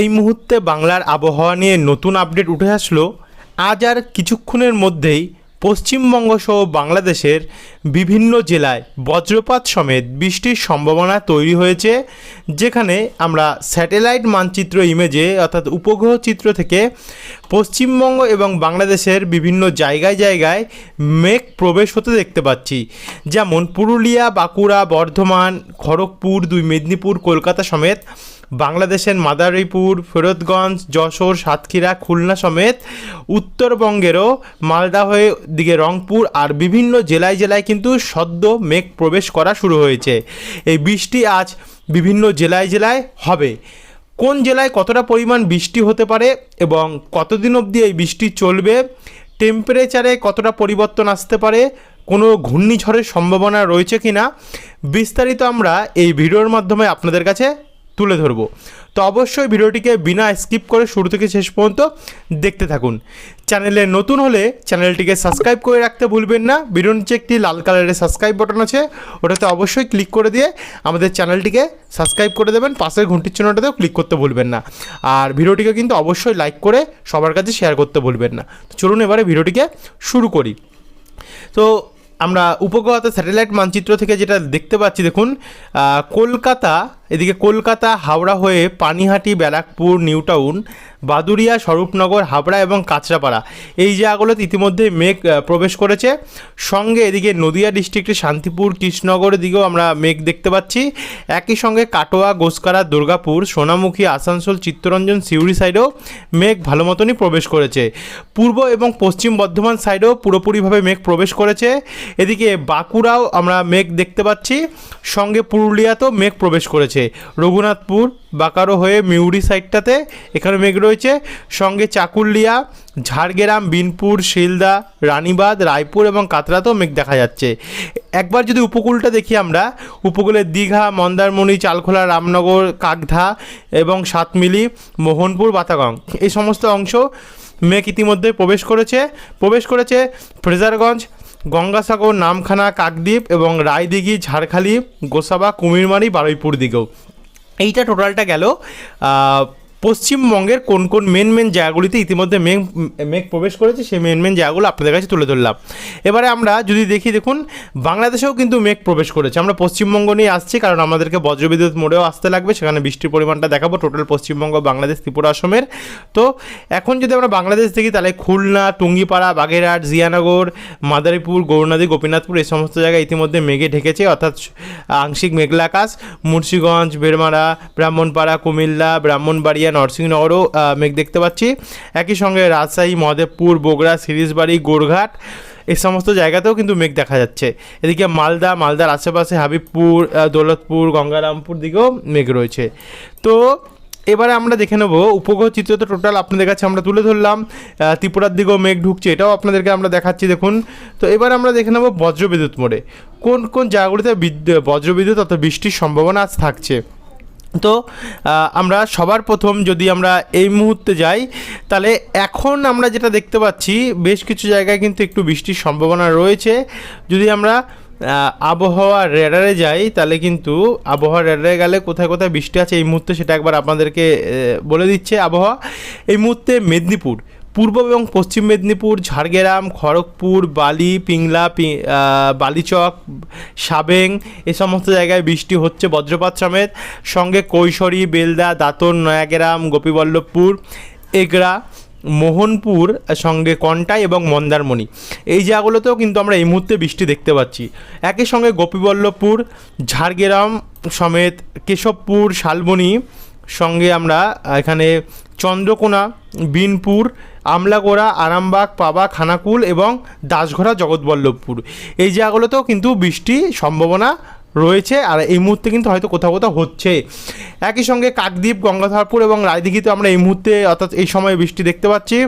এই মুহূর্তে বাংলার আবহাওয়া নিয়ে নতুন আপডেট উঠে আসলো। আজ আর কিছুক্ষণের মধ্যেই পশ্চিমবঙ্গ সহ বাংলাদেশের বিভিন্ন জেলায় বজ্রপাত সমেত বৃষ্টির সম্ভাবনা তৈরি হয়েছে, যেখানে আমরা স্যাটেলাইট মানচিত্র ইমেজে অর্থাৎ উপগ্রহ চিত্র থেকে পশ্চিমবঙ্গ এবং বাংলাদেশের বিভিন্ন জায়গায় জায়গায় মেঘ প্রবেশ হতে দেখতে পাচ্ছি। যেমন পুরুলিয়া, বাঁকুড়া, বর্ধমান, খড়গপুর, দুই মেদিনীপুর, কলকাতা সমেত বাংলাদেশের মাদারীপুর ফেরতগঞ্জ যশোর, সাতক্ষীরা, খুলনা সমেত উত্তরবঙ্গেরও মালদা হয়ে দিকে রংপুর আর বিভিন্ন জেলায় জেলায় কিন্তু সদ্য মেঘ প্রবেশ করা শুরু হয়েছে। এই বৃষ্টি আজ বিভিন্ন জেলায় জেলায় হবে। কোন জেলায় কতটা পরিমাণ বৃষ্টি হতে পারে এবং কতদিন অবধি এই বৃষ্টি চলবে? টেম্পারেচারে কতটা পরিবর্তন আসতে পারে? কোনো ঘূর্ণিঝড়ের সম্ভাবনা রয়েছে কি না বিস্তারিত আমরা এই ভিডিওর মাধ্যমে আপনাদের কাছে তুলে ধরবো। তো অবশ্যই ভিডিওটিকে বিনা স্কিপ করে শুরু থেকে শেষ পর্যন্ত দেখতে থাকুন। চ্যানেলে নতুন হলে চ্যানেলটিকে সাবস্ক্রাইব করে রাখতে ভুলবেন না। ভিডিওর নিচে একটি লাল কালারের সাবস্ক্রাইব বাটন আছে, ওটাতে অবশ্যই ক্লিক করে দিয়ে আমাদের চ্যানেলটিকে সাবস্ক্রাইব করে দেবেন। পাশের ঘন্টির চিহ্নটাতেও ক্লিক করতে ভুলবেন না। আর ভিডিওটিকে কিন্তু অবশ্যই লাইক করে সবার কাছে শেয়ার করতে ভুলবেন না। চলুন এবারে ভিডিওটিকে শুরু করি। তো আমরা উপগ্রহতে স্যাটেলাইট মানচিত্র থেকে যেটা দেখতে পাচ্ছি, দেখুন কলকাতা এদিকে কলকাতা, হাওড়া হয়ে পানিহাটি, ব্যারাকপুর, নিউটাউন বাদুরিয়া স্বরূপনগর, হাবড়া এবং কাঁচরাপাড়া এই জায়গাগুলোতে ইতিমধ্যে মেঘ প্রবেশ করেছে। সঙ্গে এদিকে নদিয়া ডিস্ট্রিক্টের শান্তিপুর কৃষ্ণনগরের দিকেও আমরা মেঘ দেখতে পাচ্ছি। একই সঙ্গে কাটোয়া, গোসকারা, দুর্গাপুর, সোনামুখী, আসানসোল, চিত্তরঞ্জন, সিউড়ি সাইডেও মেঘ ভালো মতনই প্রবেশ করেছে। পূর্ব এবং পশ্চিম বর্ধমান সাইডেও পুরোপুরিভাবে মেঘ প্রবেশ করেছে। এদিকে বাঁকুড়াও আমরা মেঘ দেখতে পাচ্ছি। সঙ্গে পুরুলিয়াতেও মেঘ প্রবেশ করেছে। রঘুনাথপুর, বাকারো হয়ে মিউরি সাইডটাতে এখানে মেঘ রয়েছে। সঙ্গে চাকুলিয়া, ঝাড়গ্রাম, বিনপুর, শিলদা, রানীবাঁধ, রায়পুর এবং কাতরাতেও মেঘ দেখা যাচ্ছে। একবার যদি উপকূলটা দেখি আমরা উপকূলের দীঘা, মন্দারমণি, চালখোলা, রামনগর, কাকধা এবং সাতমিলি, মোহনপুর বাতাগং এই সমস্ত অংশ মেঘ ইতিমধ্যে প্রবেশ করেছে। প্রবেশ করেছে ফ্রেজারগঞ্জ গঙ্গাসাগর নামখানা কাকদ্বীপ এবং রায়দিঘি ঝাড়খালি গোসাবা কুমিরমারি বারুইপুর দিকেও। এইটা টোটালটা গেল পশ্চিমবঙ্গের কোন কোন মেন মেন জায়গাগুলিতে ইতিমধ্যে মেঘ মেঘ প্রবেশ করেছে, সেই মেন মেন জায়গাগুলো আপনাদের কাছে তুলে ধরলাম। এবারে আমরা যদি দেখি, দেখুন, বাংলাদেশেও কিন্তু মেঘ প্রবেশ করেছে। আমরা পশ্চিমবঙ্গ নিয়ে আসছি, কারণ আমাদেরকে বজ্রবিদ্যুৎ মোড়েও আসতে লাগবে। সেখানে বৃষ্টির পরিমাণটা দেখাবো। টোটাল পশ্চিমবঙ্গ, বাংলাদেশ, ত্রিপুরা অসমের তো এখন যদি আমরা বাংলাদেশ দেখি, তাহলে খুলনা, টুঙ্গিপাড়া, বাগেরহাট, জিয়ানগর, মাদারীপুর, গৌরনদী, গোপীনাথপুর, এই সমস্ত জায়গায় ইতিমধ্যে মেঘে ঢেকেছে। অর্থাৎ আংশিক মেঘলা আকাশ। মুন্সীগঞ্জ বেরমারা ব্রাহ্মণপাড়া, কুমিল্লা, ব্রাহ্মণবাড়িয়া নরসিংহনগরও মেঘ দেখতে পাচ্ছি। একই সঙ্গে রাজশাহী মহাদেবপুর বগুড়া, সিরিজবাড়ি গোরঘাট এই সমস্ত জায়গাতেও কিন্তু মেঘ দেখা যাচ্ছে। এদিকে মালদা, মালদার আশেপাশে হাবিবপুর দৌলতপুর, গঙ্গারামপুর দিকেও মেঘ রয়েছে। তো এবারে আমরা দেখে নেব, উপগ্রহ চিত্র তো টোটাল আপনাদের কাছে আমরা তুলে ধরলাম ত্রিপুরার দিকেও মেঘ ঢুকছে, এটাও আপনাদেরকে আমরা দেখাচ্ছি, দেখুন। তো এবার আমরা দেখে নেব বজ্রবিদ্যুৎ মোড়ে। কোন কোন জায়গাগুলিতে বিদ্যুৎ বজ্রবিদ্যুৎ অর্থাৎ বৃষ্টির সম্ভাবনা আজ থাকছে? তো আমরা সবার প্রথম যদি আমরা এই মুহূর্তে যাই, তাহলে এখন আমরা যেটা দেখতে পাচ্ছি, বেশ কিছু জায়গায় কিন্তু একটু বৃষ্টির সম্ভাবনা রয়েছে। যদি আমরা আবহাওয়া রেডারে যাই, তাহলে কিন্তু আবহাওয়া রেডারে গেলে কোথায় কোথায় বৃষ্টি আছে এই মুহূর্তে সেটা একবার আপনাদেরকে বলে দিচ্ছে আবহাওয়া। এই মুহূর্তে মেদিনীপুর পূর্ব এবং পশ্চিম মেদিনীপুর, ঝাড়গ্রাম, খড়গপুর, বালি, পিংলা, পি- বালিচক, সাবেং, এ সমস্ত জায়গায় বৃষ্টি হচ্ছে বজ্রপাত সমেত। সঙ্গে কৈশোরী, বেলদা দাঁতন নয়াগ্রাম, গোপীবল্লভপুর, এগড়া, মোহনপুর, সঙ্গে কন্টাই এবং মন্দারমণি। এই জায়গাগুলোতেও কিন্তু আমরা এই মুহূর্তে বৃষ্টি দেখতে পাচ্ছি। একই সঙ্গে গোপীবল্লভপুর, ঝাড়গ্রাম সমেত কেশবপুর, শালবনী, সঙ্গে আমরা এখানে চন্দ্রকোনা বিনপুর আমলাগোড়া আরামবাগ পাবা খানাকুল এবং দাসঘোড়া জগৎবল্লভপুর। এই জায়গাগুলোতেও কিন্তু বৃষ্টি সম্ভাবনা রয়েছে আর এই মুহূর্তে কিন্তু হয়তো কোথাও কোথাও হচ্ছে। একই সঙ্গে কাকদ্বীপ, গঙ্গাধরপুর এবং রায়দিঘিতে আমরা এই মুহূর্তে অর্থাৎ এই সময়ে বৃষ্টি দেখতে পাচ্ছি।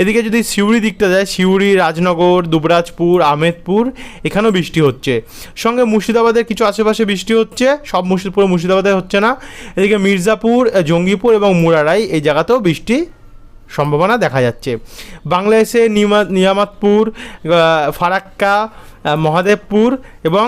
এদিকে যদি সিউড়ি দিকটা যায়, সিউড়ি, রাজনগর, দুবরাজপুর, আহমেদপুর, এখানেও বৃষ্টি হচ্ছে। সঙ্গে মুর্শিদাবাদের কিছু আশেপাশে বৃষ্টি হচ্ছে, সব মুর্শিদ পুরো মুর্শিদাবাদে হচ্ছে না। এদিকে মির্জাপুর জঙ্গিপুর এবং মুরারাই এই জায়গাতেও বৃষ্টি সম্ভাবনা দেখা যাচ্ছে। বাংলাদেশে নিয়ামতপুর ফারাক্কা মহাদেবপুর এবং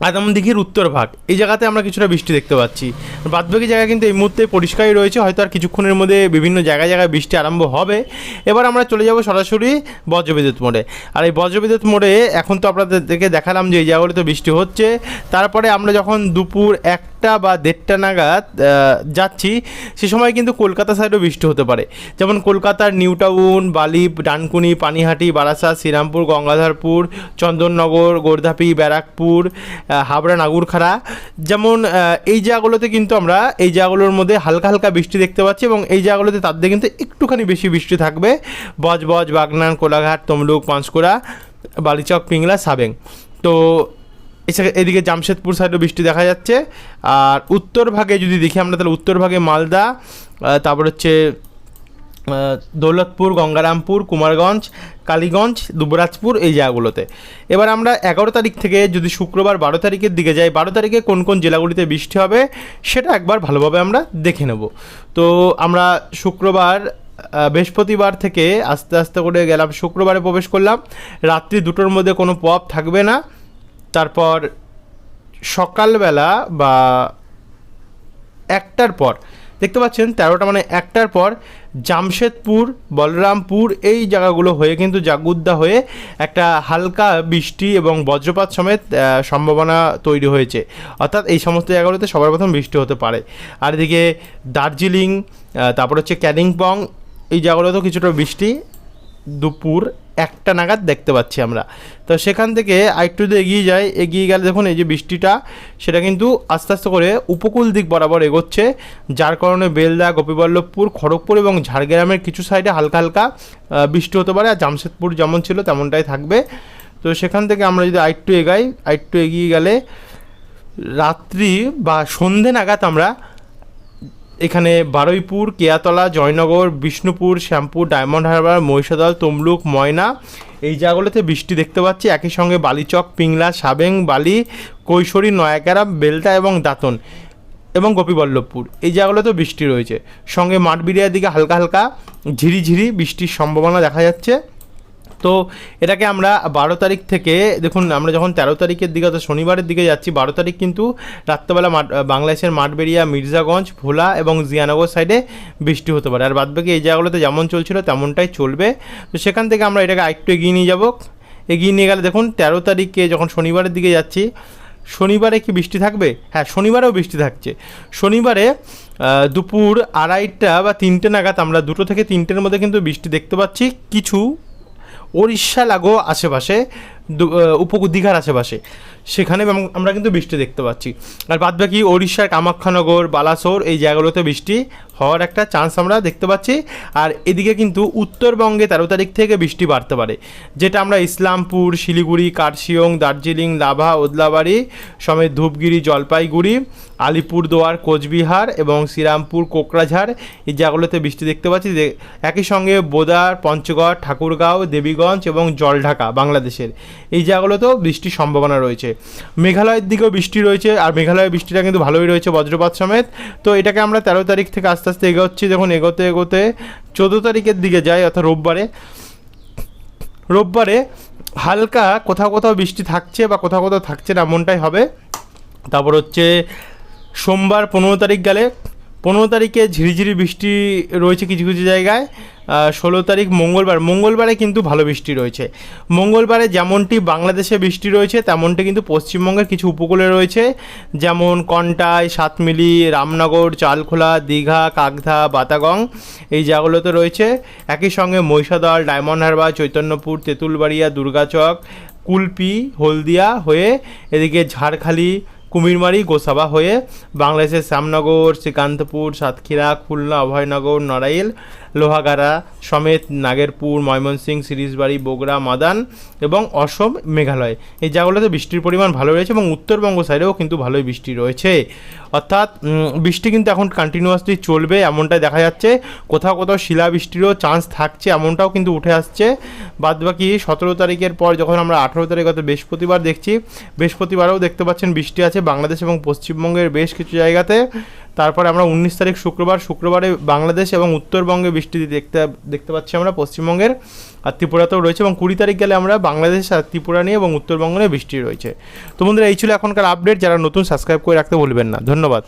আদমদিঘির উত্তর ভাগ। এই জায়গাতে আমরা কিছুটা বৃষ্টি দেখতে পাচ্ছি। বাদবাকি জায়গা কিন্তু এই মুহূর্তে পরিষ্কারই রয়েছে। হয়তো আর কিছুক্ষণের মধ্যে বিভিন্ন জায়গায় জায়গায় বৃষ্টি আরম্ভ হবে। এবার আমরা চলে যাব সরাসরি বজ্রবিদ্যুৎ মোড়ে। আর এই বজ্রবিদ্যুৎ মোড়ে এখন তো আপনাদেরকে দেখালাম যে এই জায়গাগুলিতে বৃষ্টি হচ্ছে। তারপরে আমরা যখন দুপুর একটা বা দেড়টা নাগাদ যাচ্ছি। সে সময় কিন্তু কলকাতা সাইডেও বৃষ্টি হতে পারে। যেমন কলকাতার নিউ টাউন, বালি, ডানকুনি, পানিহাটি, বারাসাত, শ্রীরামপুর, গঙ্গাধরপুর, চন্দননগর, গোর্ধাপি, ব্যারাকপুর হাবড়া, নাগুরখাড়া। যেমন এই জায়গাগুলোতে কিন্তু আমরা, এই জায়গাগুলোর মধ্যে হালকা হালকা বৃষ্টি দেখতে পাচ্ছি এবং এই জায়গাগুলোতে তার দিয়ে কিন্তু একটুখানি বেশি বৃষ্টি থাকবে। বজবজ, বাগনান, কোলাঘাট, তমলুক, পাঁশকুড়া, বালিচক, পিংলা, সাবেং। তো এছাড়া এদিকে জামশেদপুর সাইডেও বৃষ্টি দেখা যাচ্ছে। আর উত্তর ভাগে যদি দেখি আমরা, তাহলে উত্তর ভাগে মালদা তারপর হচ্ছে দৌলতপুর, গঙ্গারামপুর, কুমারগঞ্জ, কালীগঞ্জ, দুবরাজপুর এই জায়গাগুলোতে। এবার আমরা এগারো তারিখ থেকে যদি শুক্রবার বারো তারিখের দিকে যাই, বারো তারিখে কোন কোন জেলাগুলিতে বৃষ্টি হবে সেটা একবার ভালোভাবে আমরা দেখে নেব। তো আমরা শুক্রবার বৃহস্পতিবার থেকে আস্তে আস্তে করে গেলাম, শুক্রবারে প্রবেশ করলাম। রাত্রি দুটোর মধ্যে কোনো পপ থাকবে না। তারপর সকালবেলা বা একটার পর, দেখতে পাচ্ছেন তেরোটা মানে একটার পর জামশেদপুর, বলরামপুর এই জায়গাগুলো হয়ে কিন্তু জাগুদ্দা হয়ে একটা হালকা বৃষ্টি এবং বজ্রপাত সমেত সম্ভাবনা তৈরি হয়েছে। অর্থাৎ এই সমস্ত জায়গাগুলোতে সবার প্রথম বৃষ্টি হতে পারে। আর এদিকে দার্জিলিং তারপর হচ্ছে ক্যানিংপং, এই জায়গাগুলোতেও কিছুটা বৃষ্টি দুপুর একটা নাগাদ দেখতে পাচ্ছি আমরা। তো সেখান থেকে আরেকটু এগিয়ে যায় এগিয়ে গেলে দেখুন এই যে বৃষ্টিটা, সেটা কিন্তু আস্তে আস্তে করে উপকূল দিক বরাবর এগোচ্ছে, যার কারণে বেলদা, গোপীবল্লভপুর, খড়গপুর এবং ঝাড়গ্রামের কিছু সাইডে হালকা হালকা বৃষ্টি হতে পারে আর জামশেদপুর যেমন ছিল তেমনটাই থাকবে। তো সেখান থেকে আমরা যদি আরেকটু এগাই, আরেকটু এগিয়ে গেলে রাত্রি বা সন্ধে নাগাদ আমরা এখানে বারুইপুর, কেয়াতলা, জয়নগর, বিষ্ণুপুর, শ্যামপুর, ডায়মন্ড হারবার, মহিষাদল, তমলুক, ময়না এই জায়গাগুলোতে বৃষ্টি দেখতে পাচ্ছি। একই সঙ্গে বালিচক, পিংলা, সাবেং, বালি, কৈশোরী, নয়াকেরা বেলটা এবং দাঁতন এবং গোপীবল্লভপুর। এই জায়গাগুলোতেও বৃষ্টি রয়েছে। সঙ্গে মাঠবিড়িয়ার দিকে হালকা হালকা ঝিরিঝিরি বৃষ্টির সম্ভাবনা দেখা যাচ্ছে। তো এটাকে আমরা বারো তারিখ থেকে, দেখুন আমরা যখন তেরো তারিখের দিকে অর্থাৎ শনিবারের দিকে যাচ্ছি, বারো তারিখ কিন্তু রাত্রেবেলা মাঠ বাংলাদেশের মাঠবেড়িয়া, মির্জাগঞ্জ, ভোলা এবং জিয়ানগর সাইডে বৃষ্টি হতে পারে। আর বাদবাকি এই জায়গাগুলোতে যেমন চলছিল তেমনটাই চলবে। তো সেখান থেকে আমরা এটাকে আরেকটু এগিয়ে নিয়ে যাব। এগিয়ে নিয়ে গেলে দেখুন তেরো তারিখে যখন শনিবারের দিকে যাচ্ছি, শনিবারে কি বৃষ্টি থাকবে? হ্যাঁ শনিবারেও বৃষ্টি থাকছে। শনিবারে দুপুর আড়াইটা বা তিনটে নাগাদ আমরা দুটো থেকে তিনটের মধ্যে কিন্তু বৃষ্টি দেখতে পাচ্ছি। কিছু উড়িষ্যা লাগো আশেপাশে উপকূল দীঘার আশেপাশে। সেখানে আমরা কিন্তু বৃষ্টি দেখতে পাচ্ছি। আর বাদ বাকি ওড়িশার কামাখ্যানগর, বালাসোর এই জায়গাগুলোতে বৃষ্টি হওয়ার একটা চান্স আমরা দেখতে পাচ্ছি। আর এদিকে কিন্তু উত্তরবঙ্গে তেরো তারিখ থেকে বৃষ্টি বাড়তে পারে। যেটা আমরা ইসলামপুর, শিলিগুড়ি কার্শিয়ং দার্জিলিং, লাভা, ওদলাবাড়ি, সমেত ধূপগিরি, জলপাইগুড়ি আলিপুরদুয়ার, কোচবিহার এবং শ্রীরামপুর, কোকরাঝাড় এই জায়গাগুলোতে বৃষ্টি দেখতে পাচ্ছি। একই সঙ্গে বোদার, পঞ্চগড়, ঠাকুরগাঁও, দেবীগঞ্জ এবং জলঢাকা বাংলাদেশের এই জায়গাগুলোতেও বৃষ্টির সম্ভাবনা রয়েছে। মেঘালয়ের দিকেও বৃষ্টি রয়েছে আর মেঘালয়ের বৃষ্টিটা কিন্তু ভালোই রয়েছে বজ্রপাত সমেত। তো এটাকে আমরা তেরো তারিখ থেকে আস্তে আস্তে এগোচ্ছি, যখন এগোতে এগোতে চোদ্দ তারিখের দিকে যাই অর্থাৎ রোববারে। রোববারে হালকা কোথাও কোথাও বৃষ্টি থাকছে বা কোথাও কোথাও থাকছে না, এমনটাই হবে। তারপর হচ্ছে সোমবার পনেরো তারিখ গেলে, পনেরো তারিখে ঝিরিঝিরি বৃষ্টি রয়েছে কিছু কিছু জায়গায় ষোলো তারিখ মঙ্গলবার, মঙ্গলবারে কিন্তু ভালো বৃষ্টি রয়েছে। মঙ্গলবারে যেমনটি বাংলাদেশে বৃষ্টি রয়েছে, তেমনটি কিন্তু পশ্চিমবঙ্গের কিছু উপকূলে রয়েছে, যেমন কন্টাই, সাতমিলি, রামনগর, চালখোলা, দীঘা, কাকধা, বাতাগং, এই জায়গাগুলোতে রয়েছে। একই সঙ্গে মহিষাদল, ডায়মন্ড হারবার, চৈতন্যপুর, তেঁতুলবাড়িয়া, দুর্গাচক, কুলপি, হলদিয়া হয়ে এদিকে ঝাড়খালি কুমিরমারি গোসাবা হয়ে বাংলাদেশের শ্যামনগর শ্রীকান্তপুর সাতক্ষীরা খুলনা অভয়নগর নড়াইল লোহাগাড়া, সমেত নাগেরপুর, ময়মনসিংহ, সিরিজবাড়ি, বগুড়া, মাদান এবং অসম, মেঘালয়। এই জায়গাগুলোতে বৃষ্টির পরিমাণ ভালো রয়েছে এবং উত্তরবঙ্গ সাইডেও কিন্তু ভালোই বৃষ্টি রয়েছে। অর্থাৎ বৃষ্টি কিন্তু এখন কন্টিনিউয়াসলি চলবে এমনটাই দেখা যাচ্ছে। কোথাও কোথাও শিলাবৃষ্টিরও চান্স থাকছে এমনটাও কিন্তু উঠে আসছে। বাদবাকি সতেরো তারিখের পর যখন আমরা আঠেরো তারিখ অর্থাৎ বৃহস্পতিবার দেখছি, বৃহস্পতিবারেও দেখতে পাচ্ছেন বৃষ্টি আছে বাংলাদেশ এবং পশ্চিমবঙ্গের বেশ কিছু জায়গাতে। তারপরে আমরা উনিশ তারিখ শুক্রবার, শুক্রবারে বাংলাদেশ এবং উত্তরবঙ্গে বৃষ্টি দেখতে দেখতে পাচ্ছি আমরা পশ্চিমবঙ্গের, আর ত্রিপুরাতেও রয়েছে এবং কুড়ি তারিখ গেলে আমরা বাংলাদেশ আর ত্রিপুরা নিয়ে এবং উত্তরবঙ্গ নিয়ে বৃষ্টি রয়েছে। তো বন্ধুরা, এই ছিল এখনকার আপডেট যারা নতুন সাবস্ক্রাইব করে রাখতে ভুলবেন না। ধন্যবাদ।